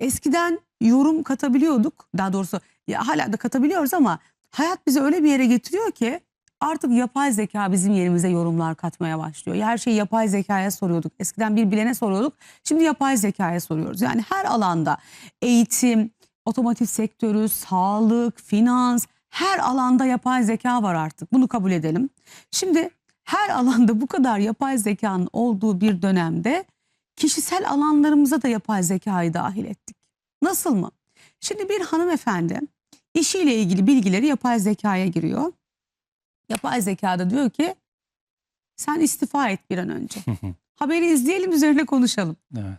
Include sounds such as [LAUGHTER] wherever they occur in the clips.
eskiden yorum katabiliyorduk. Daha doğrusu ya hala da katabiliyoruz ama hayat bizi öyle bir yere getiriyor ki artık yapay zeka bizim yerimize yorumlar katmaya başlıyor. Her şeyi yapay zekaya soruyorduk. Eskiden bir bilene soruyorduk. Şimdi yapay zekaya soruyoruz. Yani her alanda eğitim, otomotiv sektörü, sağlık, finans her alanda yapay zeka var artık. Bunu kabul edelim. Şimdi her alanda bu kadar yapay zekanın olduğu bir dönemde kişisel alanlarımıza da yapay zekayı dahil ettik. Nasıl mı? Şimdi bir hanımefendi işiyle ilgili bilgileri yapay zekaya giriyor. Yapay zekada diyor ki sen istifa et bir an önce. Haberi izleyelim üzerine konuşalım. Evet.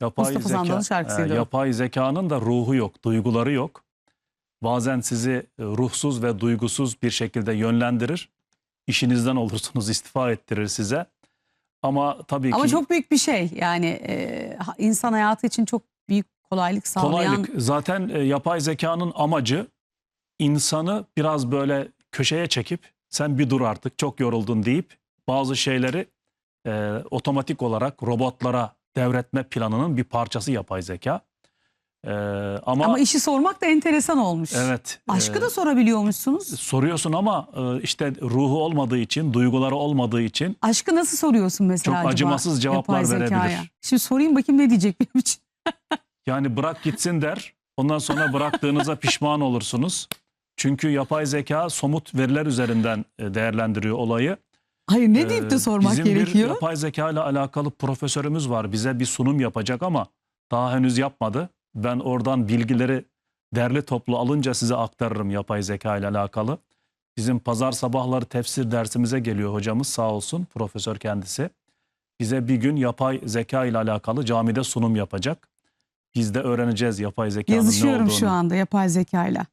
Yapay Mustafa zeka, e, yapay zekanın da ruhu yok, duyguları yok. Bazen sizi e, ruhsuz ve duygusuz bir şekilde yönlendirir. İşinizden olursunuz, [LAUGHS] istifa ettirir size. Ama tabii Ama ki çok büyük bir şey yani e, insan hayatı için çok büyük kolaylık sağlayan. kolaylık. Zaten e, yapay zekanın amacı insanı biraz böyle köşeye çekip sen bir dur artık çok yoruldun deyip bazı şeyleri e, otomatik olarak robotlara devretme planının bir parçası yapay zeka. E, ama, Ama işi sormak da enteresan olmuş. evet Aşkı e, da sorabiliyormuşsunuz. soruyorsun ama e, işte ruhu olmadığı için, duyguları olmadığı için Aşkı nasıl soruyorsun mesela Çok acaba acımasız cevaplar zekaya? verebilir. Şimdi sorayım bakayım ne diyecek benim için. [LAUGHS] yani bırak gitsin der. Ondan sonra bıraktığınıza pişman olursunuz. Çünkü yapay zeka somut veriler üzerinden e, değerlendiriyor olayı. Hayır ne deyip de Ee, sormak Bizim gerekiyor? bir yapay zeka ile alakalı profesörümüz var. Bize bir sunum yapacak ama daha henüz yapmadı. Ben oradan bilgileri derli toplu alınca size aktarırım yapay zeka ile alakalı. Bizim pazar sabahları tefsir dersimize geliyor hocamız sağ olsun profesör kendisi. Bize bir gün yapay zeka ile alakalı camide sunum yapacak. Biz de öğreneceğiz yapay zekanın ne Yazışıyorum olduğunu. şu anda yapay zekayla.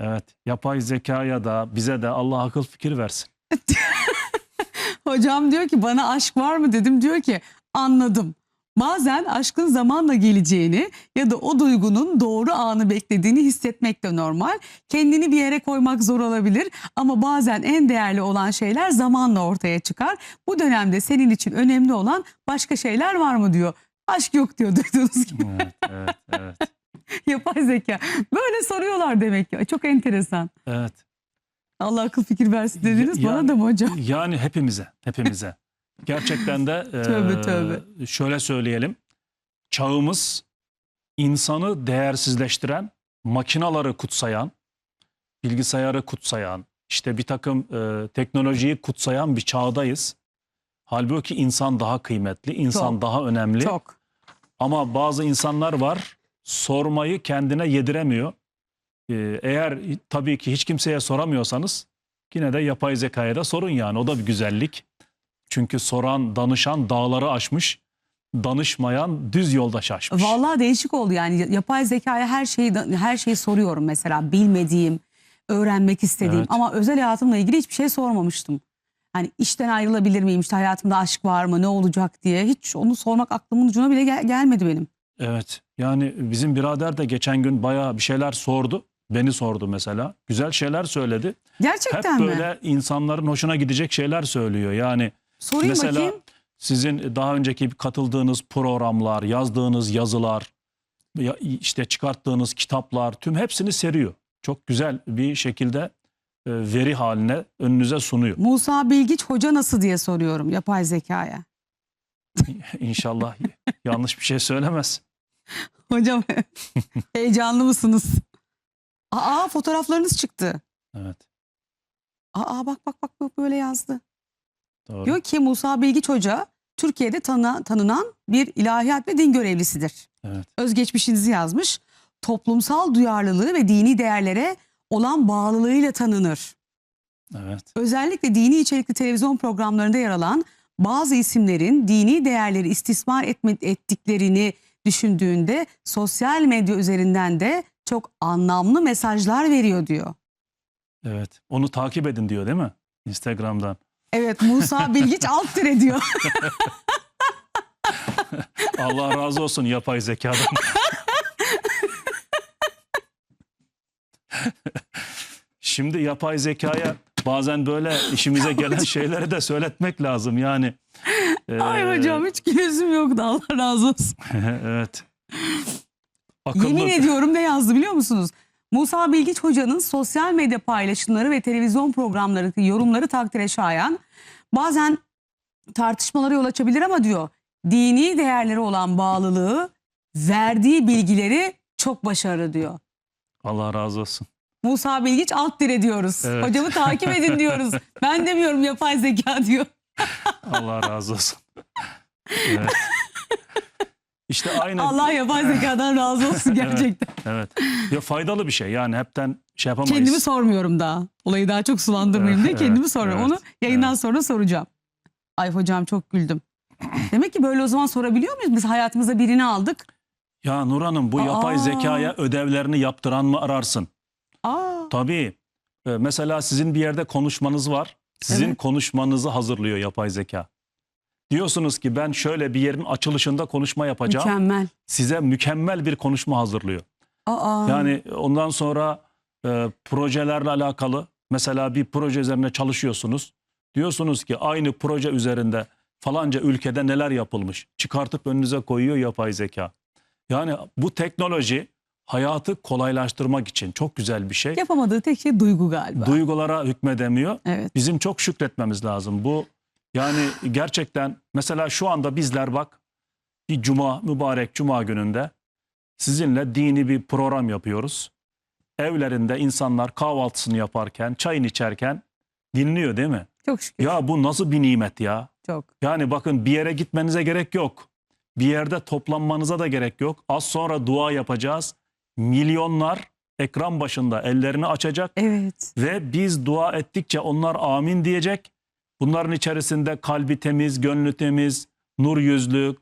Evet, yapay zekaya da bize de Allah akıl fikir versin. [LAUGHS] Hocam diyor ki bana aşk var mı dedim diyor ki anladım. Bazen aşkın zamanla geleceğini ya da o duygunun doğru anı beklediğini hissetmek de normal. Kendini bir yere koymak zor olabilir ama bazen en değerli olan şeyler zamanla ortaya çıkar. Bu dönemde senin için önemli olan başka şeyler var mı diyor. Aşk yok diyor duyduğunuz gibi Evet, evet, evet. [LAUGHS] yapay zeka. Böyle soruyorlar demek ki. Çok enteresan. evet. Allah akıl fikir versin dediniz Ya- bana da mı hocam? Yani hepimize, hepimize. Gerçekten de [LAUGHS] e, Tövbe, tövbe. şöyle söyleyelim. Çağımız insanı değersizleştiren, makinaları kutsayan, bilgisayarı kutsayan, işte bir takım e, teknolojiyi kutsayan bir çağdayız. Halbuki insan daha kıymetli, insan Çok, daha önemli. Çok. Ama bazı insanlar var sormayı kendine yediremiyor. Ee, eğer tabii ki hiç kimseye soramıyorsanız yine de yapay zekaya da sorun yani o da bir güzellik. Çünkü soran, danışan dağları aşmış, danışmayan düz yolda şaşmış. Vallahi değişik oldu yani yapay zekaya her şeyi her şeyi soruyorum mesela bilmediğim, öğrenmek istediğim Evet. ama özel hayatımla ilgili hiçbir şey sormamıştım. Hani işten ayrılabilir miyim? İşte hayatımda aşk var mı? Ne olacak diye hiç onu sormak aklımın ucuna bile gel- gelmedi benim. Evet yani bizim birader de geçen gün bayağı bir şeyler sordu. Beni sordu mesela. Güzel şeyler söyledi. Gerçekten Hep mi? böyle insanların hoşuna gidecek şeyler söylüyor. Yani Sorayım Mesela bakayım. sizin daha önceki katıldığınız programlar, yazdığınız yazılar, ya- işte çıkarttığınız kitaplar tüm hepsini seriyor. Çok güzel bir şekilde e, veri haline önünüze sunuyor. Musa Bilgiç hoca nasıl diye soruyorum yapay zekaya. [LAUGHS] İnşallah yanlış bir şey söylemez. Hocam [LAUGHS] heyecanlı mısınız? Aa fotoğraflarınız çıktı. Evet. Aa bak bak bak böyle yazdı. Doğru. Diyor ki Musa Bilgiç Hoca Türkiye'de tanı- tanınan bir ilahiyat ve din görevlisidir. Evet. Özgeçmişinizi yazmış. Toplumsal duyarlılığı ve dini değerlere olan bağlılığıyla tanınır. Evet. Özellikle dini içerikli televizyon programlarında yer alan bazı isimlerin dini değerleri istismar etme, ettiklerini düşündüğünde sosyal medya üzerinden de çok anlamlı mesajlar veriyor diyor. Evet. Onu takip edin diyor değil mi? Instagram'dan. Evet Musa Bilgiç alt dire diyor. [LAUGHS] Allah razı olsun yapay zekadan. [LAUGHS] Şimdi yapay zekaya bazen böyle işimize gelen şeyleri de söyletmek lazım yani. Ee, Ay hocam hiç gülesim yoktu Allah razı olsun. [LAUGHS] evet. Akıllı. Yemin ediyorum ne yazdı biliyor musunuz? Musa Bilgiç Hoca'nın sosyal medya paylaşımları ve televizyon programları yorumları takdire şayan. Bazen tartışmalara yol açabilir ama diyor dini değerleri olan bağlılığı verdiği bilgileri çok başarılı diyor. Allah razı olsun. Musa Bilgiç alt dire diyoruz. Evet. Hocamı takip edin diyoruz. Ben demiyorum yapay zeka diyor. [LAUGHS] Allah razı olsun. Evet. [LAUGHS] İşte aynı. Allah yapay zekadan razı olsun [LAUGHS] gerçekten. Evet. Ya faydalı bir şey. Yani hepten şey yapamayız. Kendimi sormuyorum daha. Olayı daha çok sulandırmayayım diye kendimi soruyorum. Onu yayından sonra soracağım. Ay hocam çok güldüm. Demek ki böyle o zaman sorabiliyor muyuz? Biz hayatımıza birini aldık. Ya Nur Hanım bu yapay Aa. zekaya ödevlerini yaptıran mı ararsın? Aa, Tabii. Ee, Mesela sizin bir yerde konuşmanız var. Sizin Evet. konuşmanızı hazırlıyor yapay zeka. Diyorsunuz ki ben şöyle bir yerin açılışında konuşma yapacağım. mükemmel. Size mükemmel bir konuşma hazırlıyor. Aa, Yani ondan sonra e, projelerle alakalı mesela bir proje üzerine çalışıyorsunuz. Diyorsunuz ki aynı proje üzerinde falanca ülkede neler yapılmış. Çıkartıp önünüze koyuyor yapay zeka. Yani bu teknoloji hayatı kolaylaştırmak için çok güzel bir şey. yapamadığı tek şey duygu galiba. Duygulara hükmedemiyor. evet. Bizim çok şükretmemiz lazım. Bu yani gerçekten mesela şu anda bizler bak bir cuma mübarek cuma gününde sizinle dini bir program yapıyoruz. Evlerinde insanlar kahvaltısını yaparken, çayını içerken dinliyor değil mi? Çok şükür. Ya bu nasıl bir nimet ya? Çok. Yani bakın bir yere gitmenize gerek yok. Bir yerde toplanmanıza da gerek yok. Az sonra dua yapacağız. Milyonlar ekran başında ellerini açacak Evet. ve biz dua ettikçe onlar amin diyecek. Bunların içerisinde kalbi temiz, gönlü temiz, nur yüzlü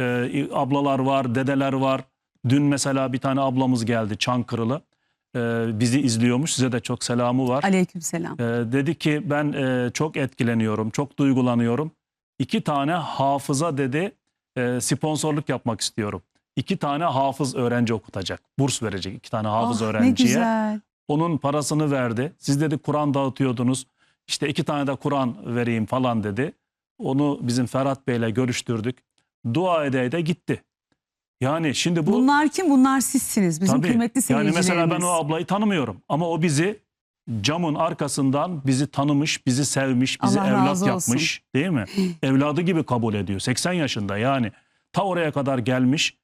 e, ablalar var, dedeler var. Dün mesela bir tane ablamız geldi Çankırılı. E, bizi izliyormuş. Size de çok selamı var. Aleykümselam. E, dedi ki ben e, çok etkileniyorum, çok duygulanıyorum. İki tane hafıza dedi e, sponsorluk yapmak istiyorum. İki tane hafız öğrenci okutacak. Burs verecek iki tane hafız Ne öğrenciye. güzel. Onun parasını verdi. Siz dedi Kur'an dağıtıyordunuz. İşte iki tane de Kur'an vereyim falan dedi. Onu bizim Ferhat Bey'le görüştürdük. Dua ede ede gitti. Yani şimdi bu Bunlar kim? Bunlar sizsiniz. Bizim tabii, kıymetli yani seyircilerimiz. mesela ben o ablayı tanımıyorum ama o bizi camın arkasından bizi tanımış, bizi sevmiş, bizi Allah evlat yapmış, değil mi? [LAUGHS] Evladı gibi kabul ediyor. 80 yaşında yani ta oraya kadar gelmiş.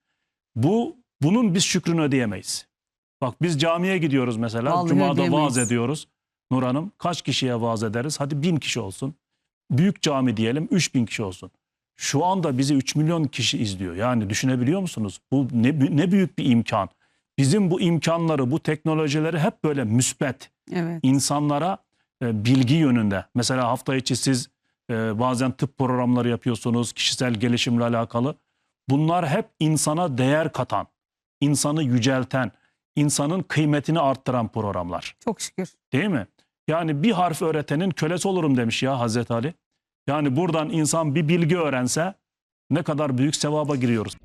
Bu bunun biz şükrünü ödeyemeyiz. Bak biz camiye gidiyoruz mesela. Vallahi Cuma'da ödeyemeyiz. vaaz ediyoruz. Nur Hanım kaç kişiye vaaz ederiz? Hadi bin kişi olsun. Büyük cami diyelim 3000 kişi olsun. Şu anda bizi 3 milyon kişi izliyor. Yani düşünebiliyor musunuz? Bu ne, ne büyük bir imkan. Bizim bu imkanları, bu teknolojileri hep böyle müspet Evet. insanlara e, bilgi yönünde. Mesela hafta içi siz e, bazen tıp programları yapıyorsunuz, kişisel gelişimle alakalı. Bunlar hep insana değer katan, insanı yücelten, insanın kıymetini arttıran programlar. Çok şükür. Değil mi? Yani bir harf öğretenin kölesi olurum demiş ya Hazreti Ali. Yani buradan insan bir bilgi öğrense ne kadar büyük sevaba giriyoruz.